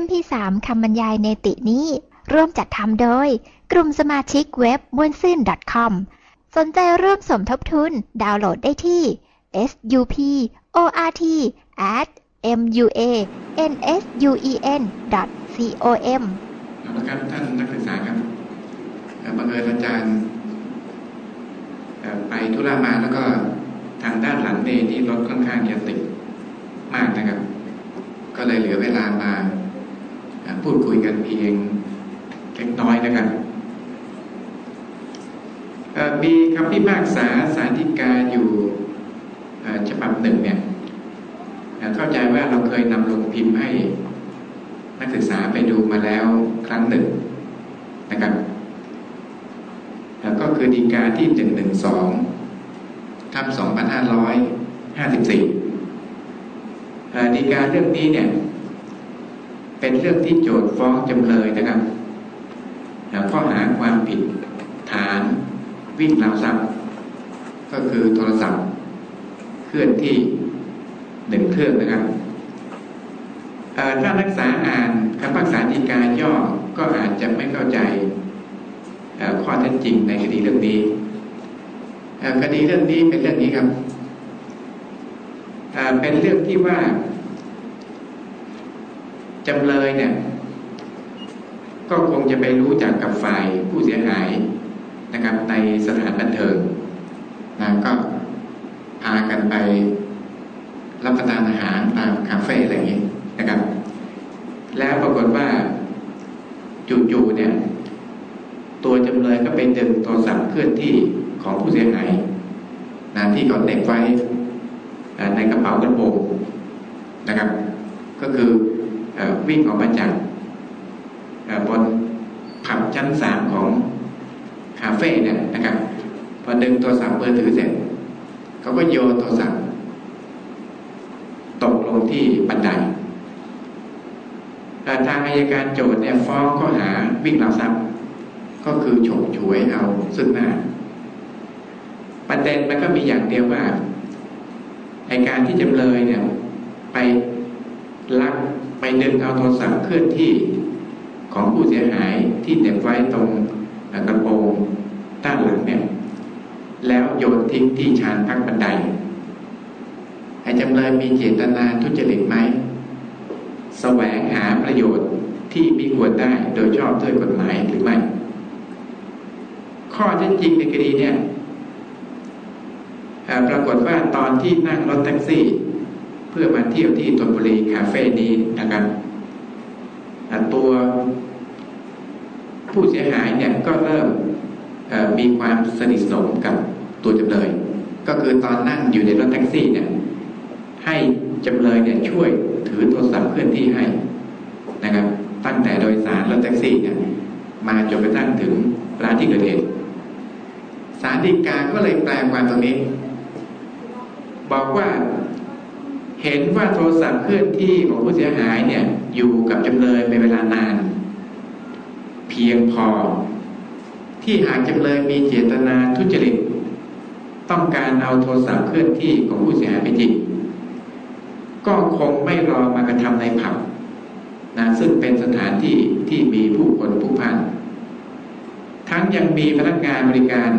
MP3 คำบรรยายเนตินี้ ร่วมจัดทำโดย กลุ่มสมาชิกเว็บมวนซื่น .com สนใจร่วมสมทบทุนดาวน์โหลดได้ที่ suport at muansuen com เอาละครับท่านนักศึกษาครับบังเอิญอาจารย์ไปธุระมาแล้วก็ทางด้านหลังเนนี่รถค่อนข้างจะติดมากนะครับ ก็เลยเหลือเวลามา พูดคุยกันเพียงเล็กน้อยนะครับมีคำพิพากษาสารฎีกาอยู่ฉบับหนึ่งเนี่ยเข้าใจว่าเราเคยนำลงพิมพ์ให้นักศึกษาไปดูมาแล้วครั้งหนึ่งนะครับแล้วก็คือดีกาที่ 112ทับ2554เอ่อดีกาเรื่องนี้เนี่ย เป็นเรื่องที่โจทย์ฟ้องจำเลยนะครับข้อหาความผิดฐานวิ่งราวทรัพย์ ก็คือโทรศัพท์ เคลื่อนที่หนึ่งเครื่องนะครับถ้านักษาอ่านคำพิพากษาฎีกาย่อก็อาจจะไม่เข้าใจข้อเท็จจริงในคดีเรื่องนี้คดีเรื่องนี้เป็นเรื่องนี้ครับเป็นเรื่องที่ว่า จำเลยเนี่ยก็คงจะไปรู้จักกับฝ่ายผู้เสียหายนะครับ ในสถานบันเทิงนะก็พากันไปรับประทานอาหารตามคาเฟ่อะไรอย่างนี้นะครับ แล้วปรากฏว่าจู่ๆเนี่ย ตัวจำเลยก็ไปดึงโทรศัพท์เคลื่อนที่ของผู้เสียหายนะที่เขาเหน็บไว้ในกระเป๋ากระโปรงนะครับ ก็คือ วิ่งออกมาจากบนผับชั้นสามของคาเฟ่เนี่ยนะครับ พอดึงโทรศัพท์มือถือเสร็จเขาก็โยนโทรศัพท์ตกลงที่บันไดเอ่ทางอายการโจทย์เนี่ยฟ้องข้อหาวิ่งราวทรัพย์ก็คือฉกฉวยเอาซึ่งหน้า ประเด็นมันก็มีอย่างเดียวว่าไอการที่จำเลยเนี่ย ไป ดึงเอาโทรศัพท์เคลื่อนที่ของผู้เสียหายที่เหน็บไว้ตรงกระโปรงด้านหลังเนี่ยแล้วโยนทิ้งที่ชานพักบันไดไอ้จำเลยมีเจตนาทุจริตไหมแสวงหาประโยชน์ที่มีควรได้โดยชอบด้วยกฎหมายหรือไม่ ข้อเท็จจริงในคดีเนี่ยปรากฏว่าตอนที่นั่งรถแท็กซี่ เพื่อมาเที่ยวที่ธนบุรีคาเฟ่นี้นะครับตัวผู้เสียหายเนี่ยก็เริ่มมีความสนิทสนมกับตัวจำเลย ก็คือตอนนั่งอยู่ในรถแท็กซี่เนี่ยให้จำเลยเนี่ยช่วยถือโทรศัพท์เคลื่อนที่ให้นะครับ ตั้งแต่โดยสารรถแท็กซี่เนี่ยมาจนกระทั่งถึงร้านที่เกิดเหตุสารดีกาก็เลยแปลความตรงนี้ บอกว่า เห็นว่าโทรศัพท์เคลื่อนที่ของผู้เสียหายเนี่ยอยู่กับจำเลยเป็นเวลานาน เพียงพอ ที่หากจำเลยมีเจตนาทุจริต ต้องการเอาโทรศัพท์เคลื่อนที่ของผู้เสียหายไปจริงก็คงไม่รอมากระทำในผับนะซึ่งเป็นสถานที่ที่มีผู้คนผู้พันทั้งยังมีพนักงานบริการ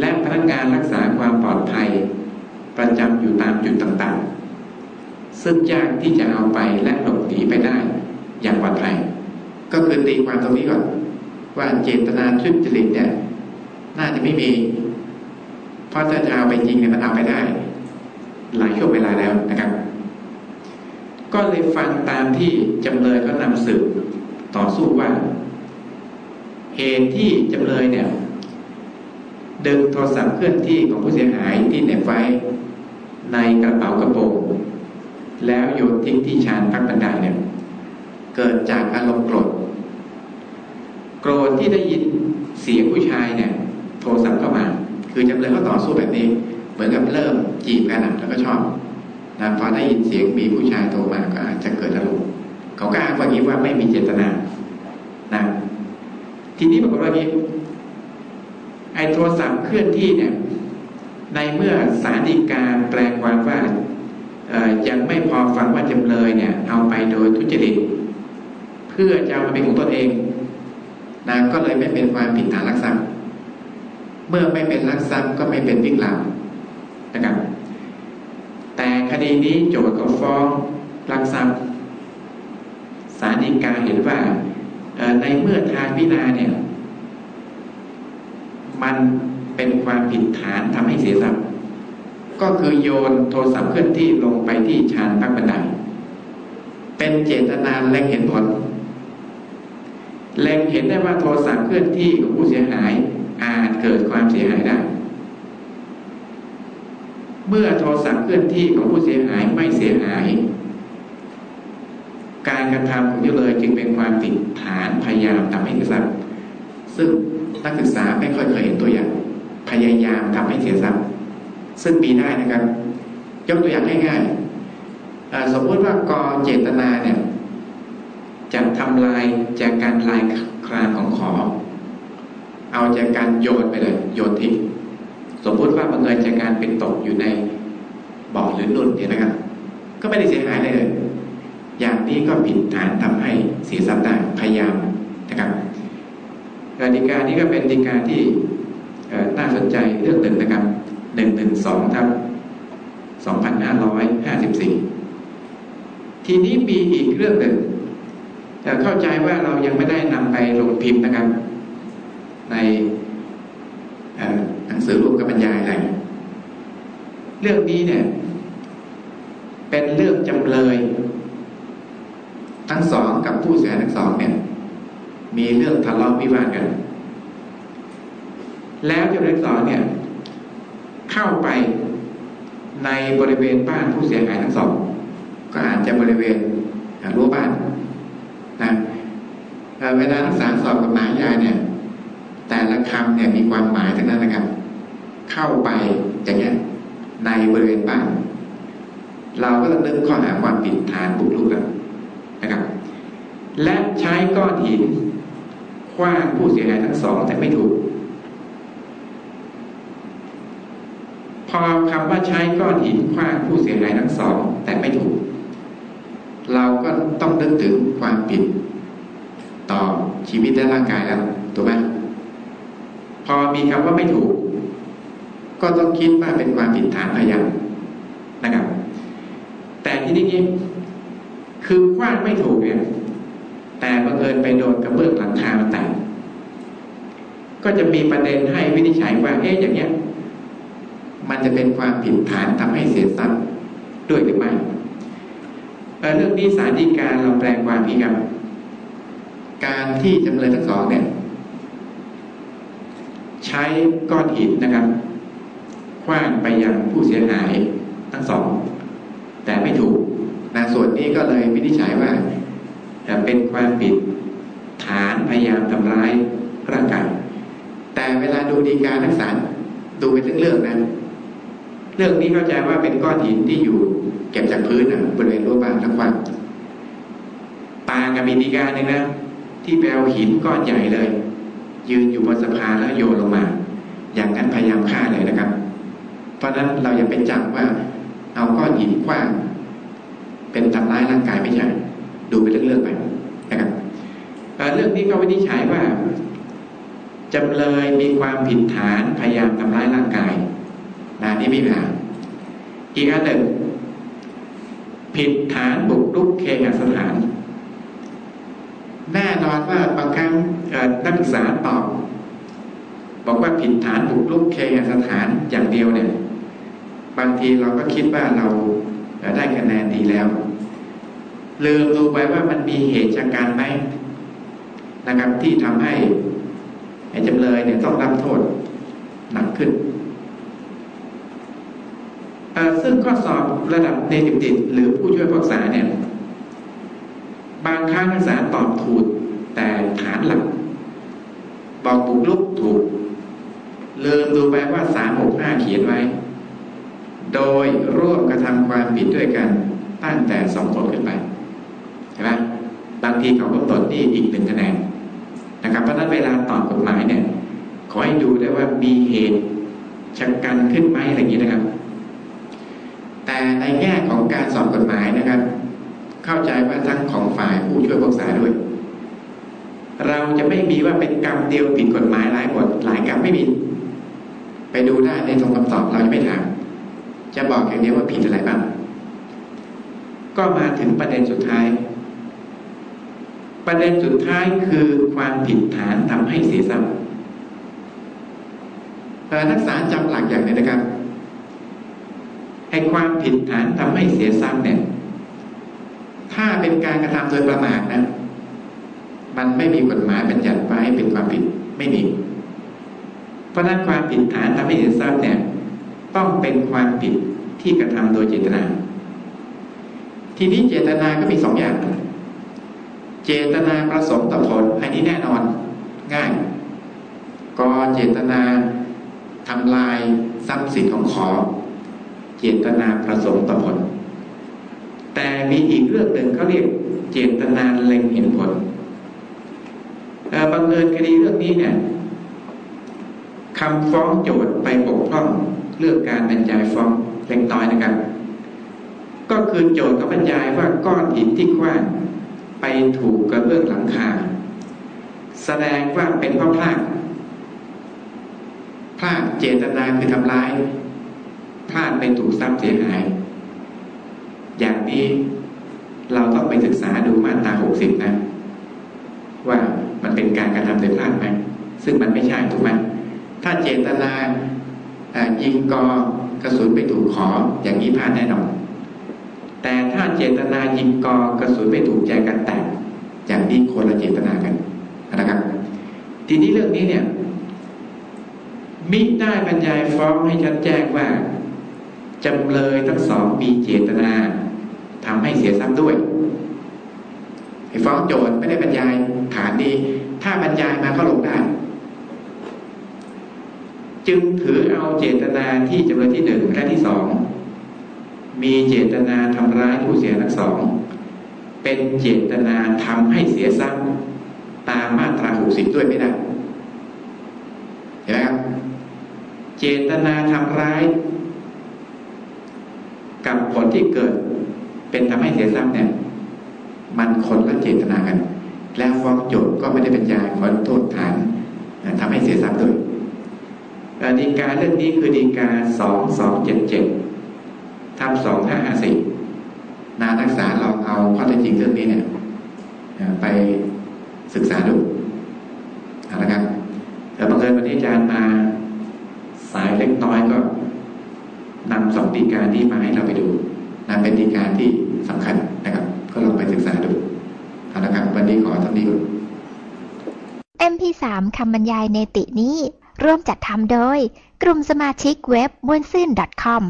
และพนักงานรักษาความปลอดภัย ประจำอยู่ตามจุดต่างๆ ซึ่งยากที่จะเอาไปและหลบหนีไปได้อย่างปลอดภัยก็คือตีความตรงนี้ก่อน ว่าเจตนาทุจริตเนี่ย น่าจะไม่มี เพราะถ้าจะเอาไปจริงเนี่ยมันเอาไปได้ หลายช่วงเวลาแล้วนะครับ ก็เลยฟังตามที่จำเลยก็นำสืบต่อสู้ว่า เหตุที่จำเลยเนี่ย ดึงโทรศัพท์เคลื่อนที่ของผู้เสียหายที่เหน็บไว้ในกระเป๋ากระโปรง แล้วโยนทิ้งที่ชานพักบันไดเนี่ยเกิดจากอารมณ์โกรธโกรธที่ได้ยินเสียงผู้ชายเนี่ย โทรศัพท์เข้ามา คือจำเลยก็ต่อสู้แบบนี้ เหมือนกับเริ่มจีบกันแล้วก็ชอบนะพอได้ยินเสียงมีผู้ชายโทรมาก็อาจจะเกิดอารมณ์เขาก็อ้างว่างี้ว่าไม่มีเจตนานะทีนี้ปรากฏว่านี้ไอ้โทรศัพท์เคลื่อนที่เนี่ย ในเมื่อสารดีกาแปลความว่า ยังไม่พอฟังว่าจำเลยเนี่ยเอาไปโดยทุจริตเพื่อจะเอามาเป็นของตนเองนะก็เลยไม่เป็นความผิดฐานลักทรัพย์เมื่อไม่เป็นลักทรัพย์ก็ไม่เป็นวิ่งราวนะครับ แต่คดีนี้โจทก์เขาฟ้องลักทรัพย์ศาลฎีกาเห็นว่าในเมื่อทางพิจารณาเนี่ย มันเป็นความผิดฐานทำให้เสียทรัพย์ ก็คือโยนโทรศัพท์เคลื่อนที่ลงไปที่ชานพักบันได เป็นเจตนาเล็งเห็นผลเล็งเห็นได้ว่าโทรศัพท์เคลื่อนที่ของผู้เสียหายอาจเกิดความเสียหายได้ เมื่อโทรศัพท์เคลื่อนที่ของผู้เสียหายไม่เสียหาย การกระทำของจำเลยจึงเป็นความผิดฐานพยายามทำให้เสียทรัพย์ซึ่งนักศึกษาไม่ค่อยเคยเห็นตัวอย่าง พยายามทำให้เสียทรัพย์ ซึ่งมีได้นะครับ ยกตัวอย่างง่ายๆสมมติว่ากอเจตนาเนี่ยจะทำลายแจกันลายคลานของขอ เอาแจกันโยนไปเลยโยนทิ้งสมมุติว่าบังเอิญแจกันเป็นตกอยู่ในบ่อหรือนุ่นเนี่ยนะครับ ก็ไม่ได้เสียหายเลย อย่างนี้ก็ผิดฐานทำให้เสียทรัพย์ได้พยายามนะครับกติกานี้ก็เป็นกติกาที่น่าสนใจเรื่องหนึ่งนะครับ หนึ่งหนึ่งสองทับสองพันห้าร้อยห้าสิบสี่ทีนี้มีอีกเรื่องหนึ่ง แต่เข้าใจว่าเรายังไม่ได้นำไปลงพิมพ์นะครับ ในหนังสือรวมกับบรรยายอะไร เรื่องนี้เนี่ย เป็นเรื่องจำเลย ทั้งสองกับผู้เสียหายทั้งสองเนี่ย มีเรื่องทะเลาะวิวาทกัน แล้วจำเลยทั้งสองเนี่ย เข้าไปในบริเวณบ้านผู้เสียหายทั้งสอง ก็อาจจะบริเวณรั้วบ้านนะเวลานักษาสอบกับหมายยาเนี่ย แต่ละคำเนี่ยมีความหมายทั้งนั้นนะครับ เข้าไปอย่างเงี้ยในบริเวณบ้าน เราก็ต้องนึกข้อหาความผิดฐานบุกรุกแล้วนะครับ และใช้ก้อนหินคว้างผู้เสียหายทั้งสองแต่ไม่ถูก พอคำว่าใช้ก้อนหินคว้างผู้เสียหายทั้งสอง แต่ไม่ถูก เราก็ต้องนึกถึงความผิด ต่อชีวิตและร่างกายแล้วถูกไหมพอมีคำว่าไม่ถูก ก็ต้องคิดว่าเป็นความผิดฐานพยายามนะครับ แต่ที่นี้คือคว้างไม่ถูกเนี่ยแต่บังเอิญไปโดนกระเบื้องหลังคามันแตกก็จะมีประเด็นให้วินิจฉัยว่าเอ๊ะอย่างเงี้ย มันจะเป็นความผิดฐานทำให้เสียทรัพย์ด้วยหรือไม่เเรื่องนี้สารดีการเราแปลงความนี้ครับ การที่จำเลยทั้งสองเนี่ย ใช้ก้อนหินนะครับคว้างไปยังผู้เสียหายทั้งสอง แต่ไม่ถูกนะส่วนนี้ก็เลยวินิจฉัยว่าเป็นความผิดฐานพยายามทำร้ายร่างกายแต่เวลาดูดีการนักษาดูเป็นเรื่องๆนะ เรื่องนี้เข้าใจว่าเป็นก้อนหินที่อยู่เก็บจากพื้นนะบริเวณรั้วบ้านทั้งวันต่างกับมีดีการหนึ่งนะที่ไปเอาหินก้อนใหญ่เลย ยืนอยู่บนสะพานแล้วโยนลงมา อย่างนั้นพยายามฆ่าเลยนะครับ เพราะฉะนั้นเราอย่าไปจับว่า เอาก้อนหินคว้าง เป็นทำร้ายร่างกายไม่ใช่ดูเป็นเรื่องๆไปนะครับเอ่อเรื่องนี้ก็วินิจฉัยว่าจำเลยมีความผิดฐานพยายามทำร้ายร่างกาย นะนี่ไม่มีปัญหาอีกอันหนึ่ง ผิดฐานบุกรุกเคหสถาน แน่นอนว่าบางครั้งนักศึกษาตอบบอกว่าผิดฐานบุกรุกเคหสถานอย่างเดียวเนี่ย บางทีเราก็คิดว่าเราได้คะแนนดีแล้วลืมดูไปว่ามันมีเหตุจากการไหมนะครับที่ทำให้จำเลยเนี่ยต้องรับโทษหนักขึ้น ซึ่งข้อสอบระดับเนติติดหรือผู้ช่วยผู้ษาเนี่ยบางครั้งนักศึกษาตอบถูกแต่ฐานหลักบอกบุกลุกถูกลืมดูไปว่าสามหกห้าเขียนไว้ โดยร่วมกระทำความผิดด้วยกันตั้งแต่สองคนขึ้นไปใช่ไหมบางทีเขากำหนดนี่อีกหนึ่งคะแนนนะครับเพราะนั้นเวลาตอบกฎหมายเนี่ย ขอให้ดูได้ว่ามีเหตุชะกันขึ้นไหมอะไรอย่างนี้นะครับ ในแง่ของการสอบกฎหมายนะครับ เข้าใจว่าทั้งของฝ่ายผู้ช่วยผู้รักษาด้วย เราจะไม่มีว่าเป็นกรรมเดียวผิดกฎหมายหลายบทหลายกรรมไม่มี ไปดูได้ในตรงคำตอบเราจะไม่ถามจะบอกอย่างเดียวว่าผิดอะไรบ้างก็มาถึงประเด็นสุดท้าย ประเด็นสุดท้ายคือความผิดฐานทำให้เสียทรัพย์นักศึกษาจำหลักอย่างนี้นะครับ ไอ้ความผิดฐานทำให้เสียทรัพย์เนี่ย ถ้าเป็นการกระทำโดยประมาทนะ มันไม่มีกฎหมายบัญญัติไว้เป็นความผิดไม่มี เพราะนั้นความผิดฐานทำให้เสียทรัพย์เนี่ย ต้องเป็นความผิดที่กระทำโดยเจตนา ทีนี้เจตนาก็มีสองอย่าง เจตนาประสงค์ต่อผลอันนี้แน่นอน ง่าย ก็เจตนาทำลายทรัพย์สินของขอ เจตนาประสงค์ต่อผล แต่มีอีกเรื่องหนึ่งเขาเรียกเจตนาเล็งเห็นผลบังเอิญคดีเรื่องนี้เนี่ยคำฟ้องโจทย์ไปปกพร่องเรื่องการบรรยายฟ้องเล็กน้อยนะครับ ก็คือโจทย์เขาบรรยายว่าก้อนหินที่กว้างไปถูกกระเบื้องหลังคาแสดงว่าเป็นเพราะพลาดพลาดเจตนาคือทำร้าย พลาดไปถูกทรัพย์เสียหาย อย่างนี้เราต้องไปศึกษาดูมาตรา60นะ ว่ามันเป็นการกระทำโดยพลาดไหมซึ่งมันไม่ใช่ถูกไหมถ้าเจตนาอ่ายิงกอกระสุนไปถูกขออย่างนี้พลาดแน่นอน แต่ถ้าเจตนายิงกอกระสุนไปถูกใจกันแตกอย่างนี้คนละเจตนากันนะครับ ทีนี้เรื่องนี้เนี่ยมิได้บรรยายฟ้องให้ชัดแจ้งว่า จำเลยทั้งสองมีเจตนาทำให้เสียทรัพย์ด้วยไอ้ฟ้องโจทย์ไม่ได้บรรยายฐานนี้ ถ้าบรรยายมาก็ลงได้ จึงถือเอาเจตนาที่จำเลยที่หนึ่งและที่สองมีเจตนาทำร้ายผู้เสียหายทั้งสอง เป็นเจตนาทำให้เสียทรัพย์ตามมาตรา60ด้วยไม่ได้เห็นไหมครับ เจตนาทำร้าย ผลที่เกิด เป็นทำให้เสียทรัพย์เนี่ย มันคนละเจตนากัน แล้วฟ้องโจทย์ก็ไม่ได้บรรยาขอโทษฐานทำให้เสียทรัพย์ด้วยดีกาเรื่องนี้คือดีกาสองสองเจ็ดเจ็ดทับสองห้าห้าสี่นานักษาลองเอาข้อเท็จจริงเรื่องนี้เนี่ยไปศึกษาดูเอาละครับแต่บังเอิญวันนี้อาจารย์มาสายเล็กน้อยก็ นำสองดีการที่มาให้เราไปดูนะเป็นดีการที่สำคัญนะครับ ก็ลองไปศึกษาดูเอาละครับวันนี้ขอเท่านี้ก่อน MP3 คำบรรยายในตินี้ ร่วมจัดทำโดย กลุ่มสมาชิกเว็บม่วนซื่น .com